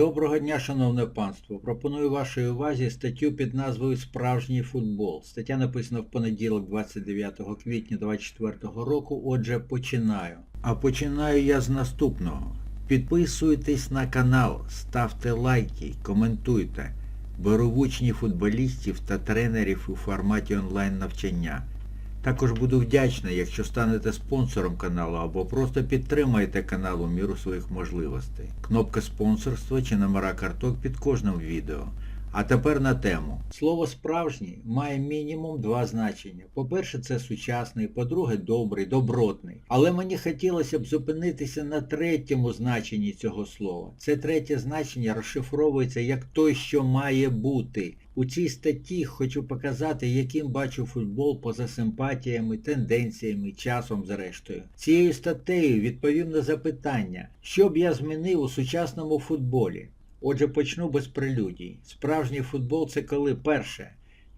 Доброго дня, шановне панство. Пропоную вашій увазі статтю під назвою Справжній футбол. Стаття написана в понеділок 29 квітня 2024 року. Отже, починаю. А починаю я з наступного. Підписуйтесь на канал, ставте лайки, коментуйте. Беру учні футболістів та тренерів у форматі онлайн навчання. Також буду вдячний, якщо станете спонсором каналу або просто підтримаєте канал у міру своїх можливостей. Кнопка спонсорства чи номера карток під кожним відео. А тепер на тему. Слово справжній має мінімум два значення. По-перше, це сучасний, по-друге, добрий, добротний. Але мені хотілося б зупинитися на третьому значенні цього слова. Це третє значення розшифровується як той, що має бути. У цій статті хочу показати, яким бачу футбол поза симпатіями, тенденціями, часом зрештою. Цією статтею відповім на запитання, що б я змінив у сучасному футболі. Отже, почну без прелюдій. Справжній футбол це коли перше.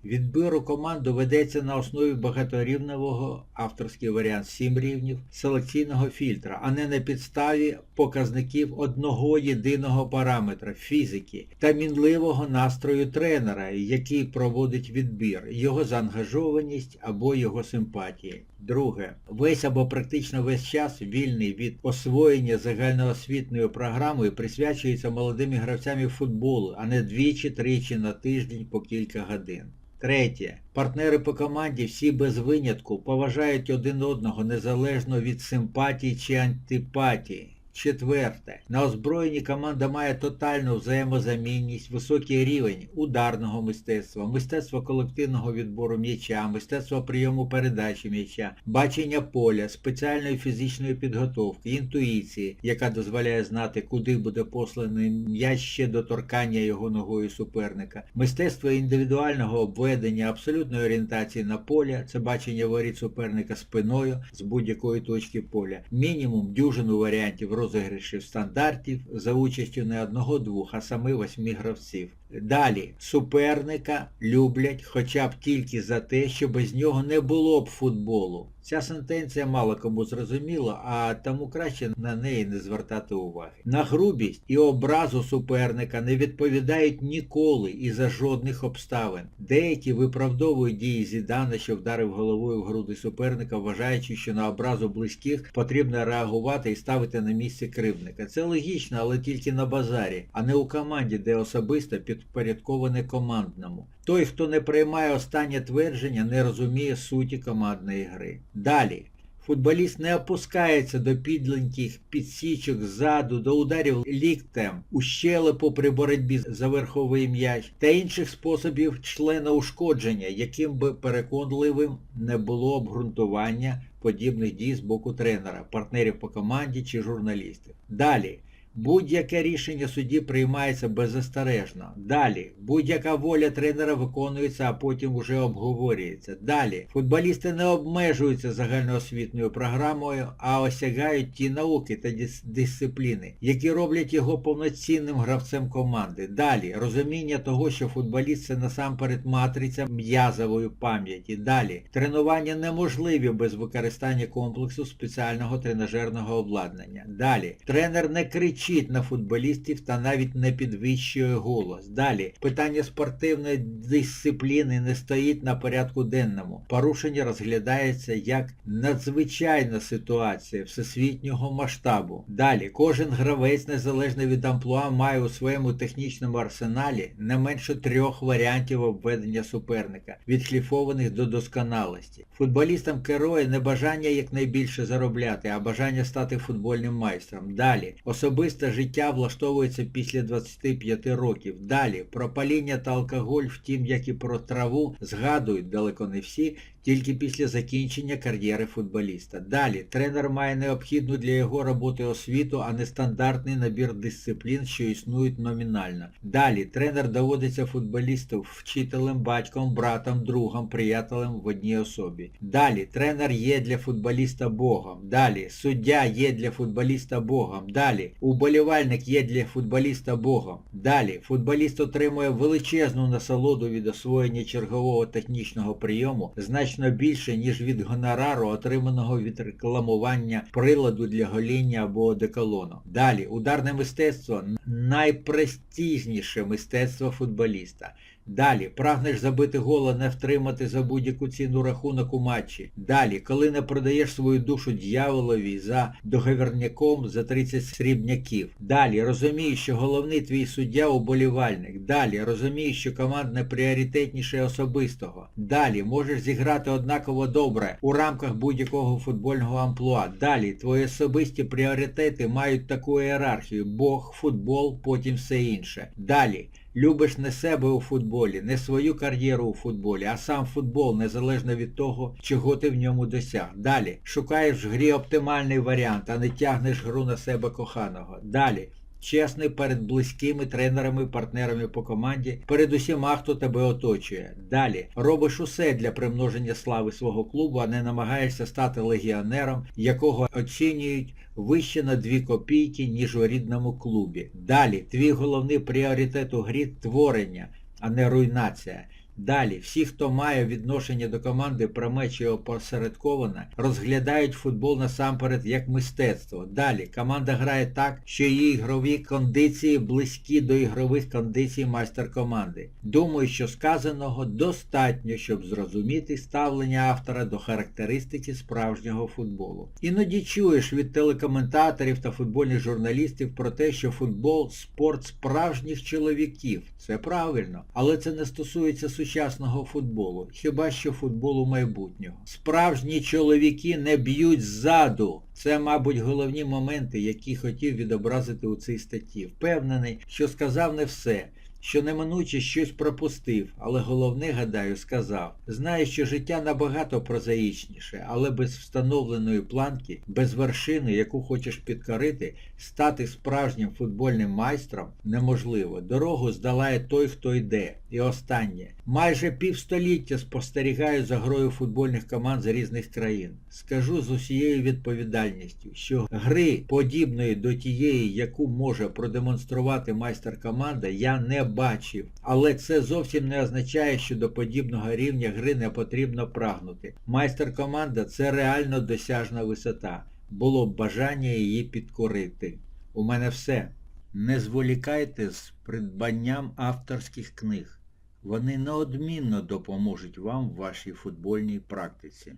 Відбору команду ведеться на основі багаторівневого, авторський варіант 7 рівнів, селекційного фільтра, а не на підставі показників одного єдиного параметра фізики та мінливого настрою тренера, який проводить відбір, його заангажованість або його симпатії. Друге, весь або практично весь час вільний від освоєння загальноосвітньою програмою присвячується молодим гравцям футболу, а не двічі-тричі на тиждень по кілька годин. Третє. Партнери по команді всі без винятку поважають один одного незалежно від симпатії чи антипатії. Четверте. На озброєнні команда має тотальну взаємозамінність, високий рівень ударного мистецтва, мистецтва колективного відбору м'яча, мистецтва прийому передачі м'яча, бачення поля, спеціальної фізичної підготовки, інтуїції, яка дозволяє знати, куди буде посланий м'яч ще до торкання його ногою суперника, мистецтво індивідуального обведення, абсолютної орієнтації на поля, це бачення воріт суперника спиною з будь-якої точки поля, мінімум дюжину варіантів розіграшів стандартів за участю не одного-двох, а саме восьми гравців. Далі, суперника люблять хоча б тільки за те, що без нього не було б футболу. Ця сентенція мало кому зрозуміла, а тому краще на неї не звертати уваги. На грубість і образу суперника не відповідають ніколи і за жодних обставин. Деякі виправдовують дії Зідана, що вдарив головою в груди суперника, вважаючи, що на образу близьких потрібно реагувати і ставити на місце кривника. Це логічно, але тільки на базарі, а не у команді, де особисто підпорядковане командному. Той, хто не приймає останнє твердження, не розуміє суті командної гри. Далі. Футболіст не опускається до підленьких підсічок ззаду, до ударів ліктем, у щелепу при боротьбі за верховий м'яч та інших способів члена ушкодження, яким би переконливим не було обґрунтування подібних дій з боку тренера, партнерів по команді чи журналістів. Далі. Будь-яке рішення судді приймається беззастережно. Далі. Будь-яка воля тренера виконується, а потім вже обговорюється. Далі. Футболісти не обмежуються загальноосвітньою програмою, а осягають ті науки та дис дисципліни, які роблять його повноцінним гравцем команди. Далі. Розуміння того, що футболіст це насамперед матриця м'язової пам'яті. Далі. Тренування неможливі без використання комплексу спеціального тренажерного обладнання. Далі. Тренер не кричить кричить на футболістів та навіть не підвищує голос. Далі, питання спортивної дисципліни не стоїть на порядку денному. Порушення розглядається як надзвичайна ситуація всесвітнього масштабу. Далі, кожен гравець, незалежно від амплуа, має у своєму технічному арсеналі не менше трьох варіантів обведення суперника, відшліфованих до досконалості. Футболістам керує не бажання якнайбільше заробляти, а бажання стати футбольним майстром. Далі, особисто Особисте життя влаштовується після 25 років. Далі про паління та алкоголь, втім, як і про траву, згадують далеко не всі, тільки після закінчення кар'єри футболіста. Далі тренер має необхідну для його роботи освіту, а не стандартний набір дисциплін, що існують номінально. Далі тренер доводиться футболісту вчителем, батьком, братом, другом, приятелем в одній особі. Далі тренер є для футболіста Богом. Далі суддя є для футболіста Богом. Далі уболівальник є для футболіста Богом. Далі футболіст отримує величезну насолоду від освоєння чергового технічного прийому, значно значно більше, ніж від гонорару, отриманого від рекламування приладу для гоління або одеколону. Далі, ударне мистецтво найпрестижніше мистецтво футболіста. Далі, прагнеш забити гол, а не втримати за будь-яку ціну рахунок у матчі. Далі, коли не продаєш свою душу дьяволові за договірняком за 30 срібняків. Далі, розумієш, що головний твій суддя уболівальник. Далі, розумієш, що командне пріоритетніше особистого. Далі, можеш зіграти однаково добре у рамках будь-якого футбольного амплуа. Далі, твої особисті пріоритети мають таку ієрархію. Бог, футбол, потім все інше. Далі. Любиш не себе у футболі, не свою кар'єру у футболі, а сам футбол, незалежно від того, чого ти в ньому досяг. Далі. Шукаєш в грі оптимальний варіант, а не тягнеш гру на себе коханого. Далі. Чесний перед близькими тренерами, партнерами по команді, перед усіма, хто тебе оточує. Далі. Робиш усе для примноження слави свого клубу, а не намагаєшся стати легіонером, якого оцінюють вище на дві копійки, ніж у рідному клубі. Далі. Твій головний пріоритет у грі творення, а не руйнація. Далі, всі, хто має відношення до команди пряме чи опосередковане, розглядають футбол насамперед як мистецтво. Далі, команда грає так, що її ігрові кондиції близькі до ігрових кондицій майстер-команди. Думаю, що сказаного достатньо, щоб зрозуміти ставлення автора до характеристики справжнього футболу. Іноді чуєш від телекоментаторів та футбольних журналістів про те, що футбол спорт справжніх чоловіків. Це правильно, але це не стосується сучасного футболу, хіба що футболу майбутнього. Справжні чоловіки не б'ють ззаду. Це, мабуть, головні моменти, які хотів відобразити у цій статті. Впевнений, що сказав не все, що неминуче щось пропустив, але головне, гадаю, сказав. Знаю, що життя набагато прозаїчніше, але без встановленої планки, без вершини, яку хочеш підкорити, стати справжнім футбольним майстром неможливо. Дорогу здолає той, хто йде. І останнє. Майже півстоліття спостерігаю за грою футбольних команд з різних країн. Скажу з усією відповідальністю, що гри, подібної до тієї, яку може продемонструвати майстер команда, я не бачив. Але це зовсім не означає, що до подібного рівня гри не потрібно прагнути. Майстер команда це реально досяжна висота. Було б бажання її підкорити. У мене все. Не зволікайте з придбанням авторських книг. Вони неодмінно допоможуть вам в вашій футбольній практиці.